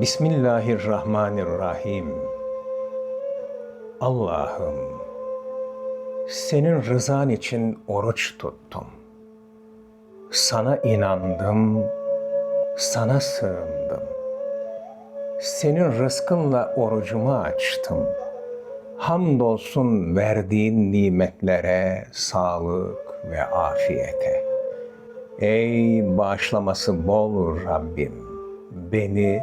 Bismillahirrahmanirrahim. Allah'ım, senin rızan için oruç tuttum. Sana inandım, sana sığındım. Senin rızkınla orucumu açtım. Hamdolsun verdiğin nimetlere, sağlık ve afiyete. Ey bağışlaması bol Rabbim, beni,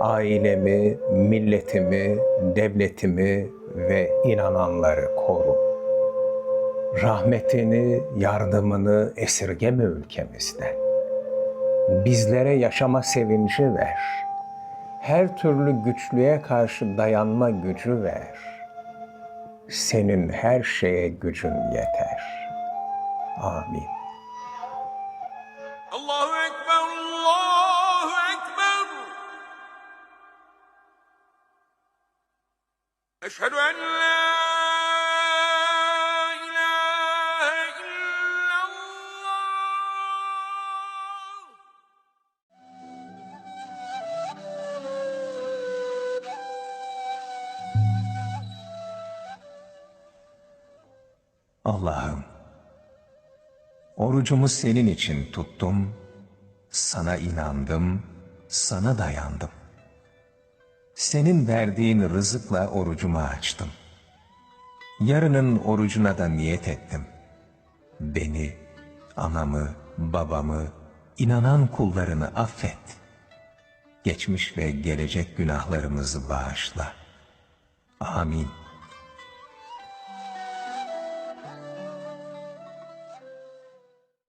ailemi, milletimi, devletimi ve inananları koru. Rahmetini, yardımını esirgeme ülkemizden. Bizlere yaşama sevinci ver. Her türlü güçlüğe karşı dayanma gücü ver. Senin her şeye gücün yeter. Amin. Eşhedü en la. Allah'ım, orucumu senin için tuttum, sana inandım, sana dayandım. Senin verdiğin rızıkla orucumu açtım. Yarının orucuna da niyet ettim. Beni, anamı, babamı, inanan kullarını affet. Geçmiş ve gelecek günahlarımızı bağışla. Amin.